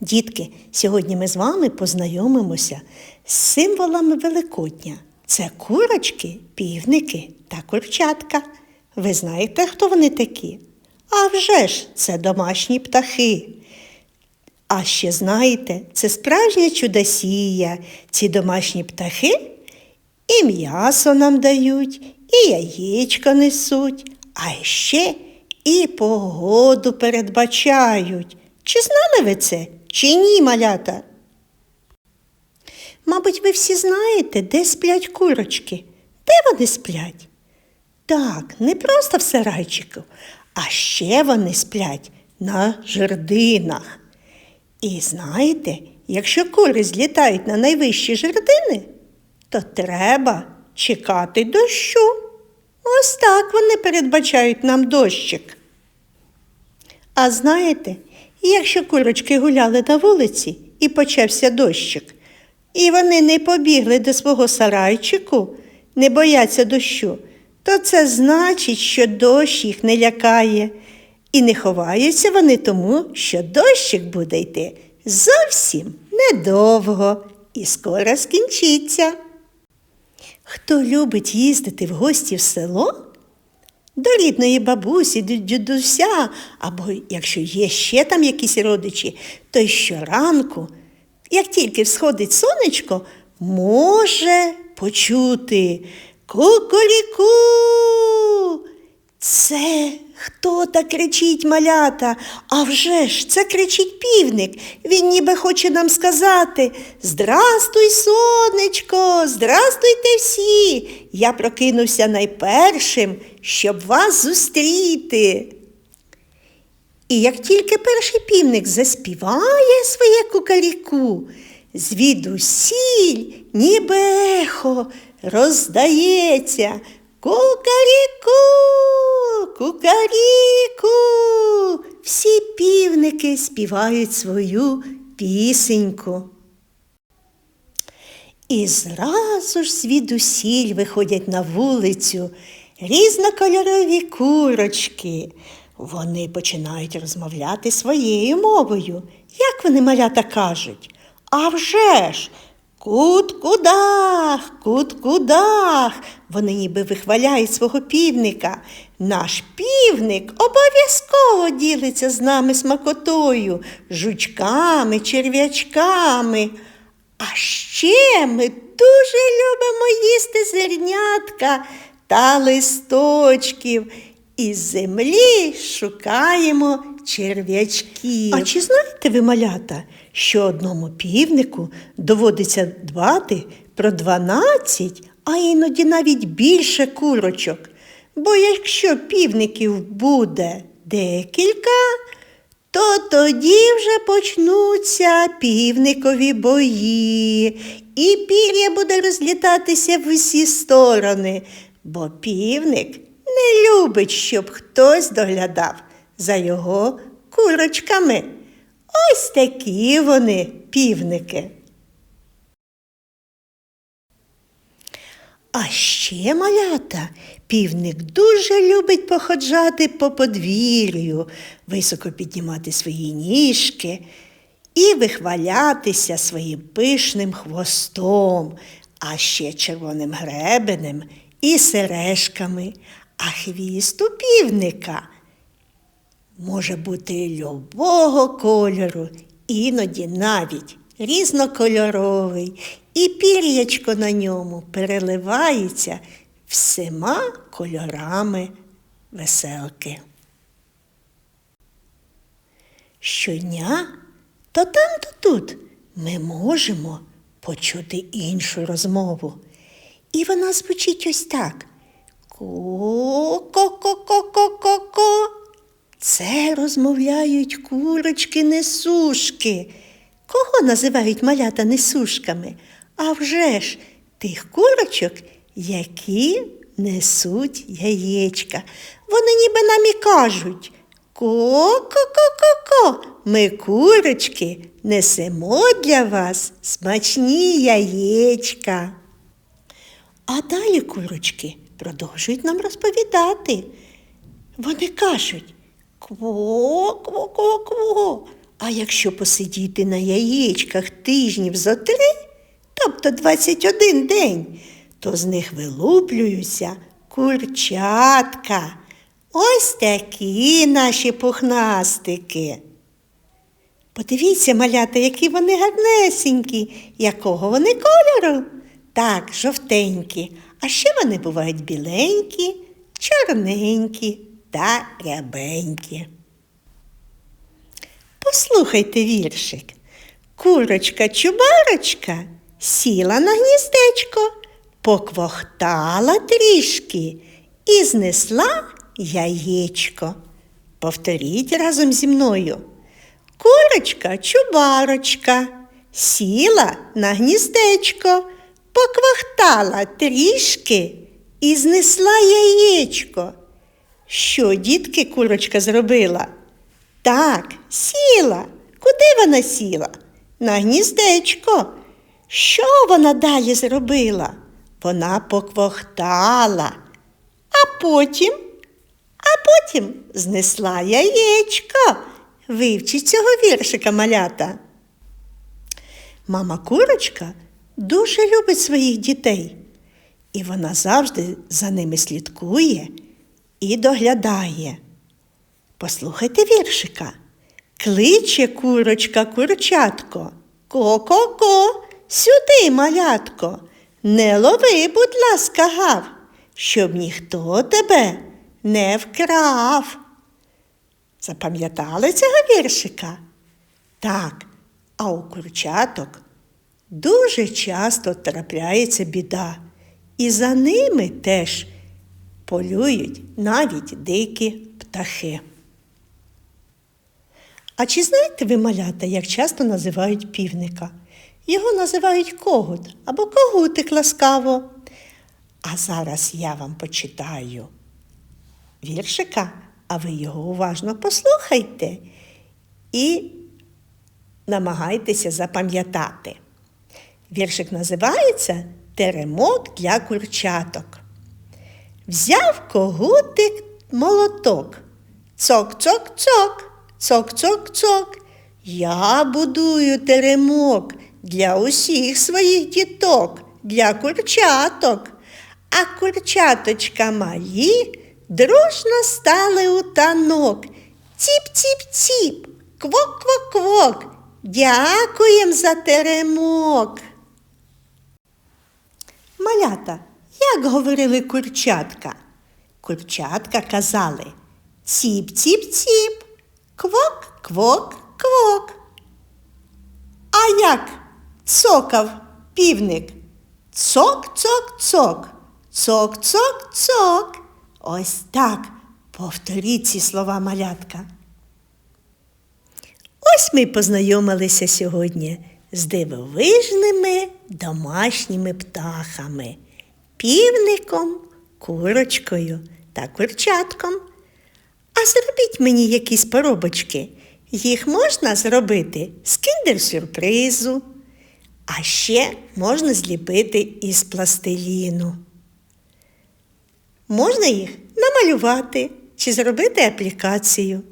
Дітки, сьогодні ми з вами познайомимося з символами Великодня. Це курочки, півники та курчатка. Ви знаєте, хто вони такі? А вже ж, це домашні птахи. А ще знаєте, це справжня чудосія. Ці домашні птахи і м'ясо нам дають, і яєчко несуть, а ще і погоду передбачають. Чи знали ви це, чи ні, малята? Мабуть, ви всі знаєте, де сплять курочки. Де вони сплять? Так, не просто в сарайчику, а ще вони сплять на жердинах. І знаєте, якщо кури злітають на найвищі жердини, то треба чекати дощу. Ось так вони передбачають нам дощик. А знаєте, якщо курочки гуляли на вулиці і почався дощик, і вони не побігли до свого сарайчику, не бояться дощу, то це значить, що дощ їх не лякає. І не ховаються вони тому, що дощик буде йти зовсім недовго і скоро скінчиться. Хто любить їздити в гості в село? До рідної бабусі, до дідуся, або якщо є ще там якісь родичі, то щоранку, як тільки всходить сонечко, може почути кукуріку. Це хто так кричить малята? А вже ж це кричить півник. Він ніби хоче нам сказати Здрастуй, сонечко, здрастуйте всі. Я прокинувся найпершим, щоб вас зустріти. І як тільки перший півник заспіває своє кукаріку, звідусіль, ніби ехо, роздається кукаріку, кукаріку. Всі півники співають свою пісеньку. І зразу ж звідусіль виходять на вулицю різнокольорові курочки. Вони починають розмовляти своєю мовою. Як вони малята кажуть? А вже ж, кут-кудах, кут-кудах. Вони ніби вихваляють свого півника. Наш півник обов'язково ділиться з нами смакотою, жучками, черв'ячками. А ще ми дуже любимо їсти зернятка та листочків. Із землі шукаємо черв'ячків. А чи знаєте ви, малята, що одному півнику доводиться дбати про 12, а іноді навіть більше курочок? Бо якщо півників буде декілька, то тоді вже почнуться півникові бої, і пір'я буде розлітатися в усі сторони, бо півник не любить, щоб хтось доглядав за його курочками. Ось такі вони півники. А ще малята, півник дуже любить походжати по подвір'ю, високо піднімати свої ніжки і вихвалятися своїм пишним хвостом, а ще червоним гребенем і сережками. А хвіст у півника може бути любого кольору, іноді навіть різнокольоровий, і пір'ячко на ньому переливається всіма кольорами веселки. Щодня то там, то тут ми можемо почути іншу розмову. І вона звучить ось так. Ко-ко-ко-ко-ко-ко. Це розмовляють курочки-несушки. Кого називають малята несушками? А вже ж тих курочок, які несуть яєчка. Вони ніби нам і кажуть Ко-ко-ко-ко-ко, ми курочки несемо для вас смачні яєчка. А далі курочки продовжують нам розповідати. Вони кажуть кво-кво-кво-кво, А якщо посидіти на яєчках тижнів зо три, тобто 21 день, то з них вилуплюються курчатка. Ось такі наші пухнастики. Подивіться, малята, які вони гарнесенькі, якого вони кольору? Так, жовтенькі, а ще вони бувають біленькі, чорненькі та рябенькі. Послухайте віршик. Курочка чубарочка сіла на гніздечко, поквохтала трішки і знесла яєчко. Повторіть разом зі мною. Курочка чубарочка сіла на гніздечко, поквахтала трішки і знесла яєчко. Що, дітки, курочка зробила? Так, сіла. Куди вона сіла? На гніздечко. Що вона далі зробила? Вона поквохтала, а потім, а потім знесла яєчко. Вивчіть цього віршика малята. Мама курочка дуже любить своїх дітей, і вона завжди за ними слідкує і доглядає. Послухайте віршика. Кличе курочка курчатко. Ко-ко-ко, сюди, малятко. Не лови, будь ласка, гав, щоб ніхто тебе не вкрав. Запам'ятали цього віршика? Так, а у курчаток дуже часто трапляється біда, і за ними теж полюють навіть дикі птахи. А чи знаєте ви, малята, як часто називають півника? Його називають когут або когутик ласкаво. А зараз я вам почитаю віршика, а ви його уважно послухайте і намагайтеся запам'ятати. Віршик називається Теремок для курчаток. Взяв когутик молоток. Цок-цок-цок, цок-цок-цок. Я будую теремок для усіх своїх діток, для курчаток. А курчаточка малі дружно стали у танок. Ціп-ціп-ціп, квок-квок-квок. Дякуєм за теремок. Малята, як говорили курчатка? Курчатка казали ціп-ціп-ціп, квок-квок-квок. А як цокав півник? Цок-цок-цок, цок-цок-цок. Ось так повторіть ці слова малятка. Ось ми познайомилися сьогодні з дивовижними домашніми птахами, півником, курочкою та курчатком. А зробіть мені якісь поробочки. Їх можна зробити з кіндер-сюрпризу, а ще можна зліпити із пластиліну. Можна їх намалювати чи зробити аплікацію.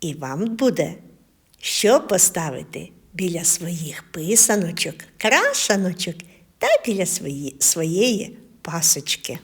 І вам буде що поставити біля своїх писаночок, крашаночок та біля свої, своєї пасочки.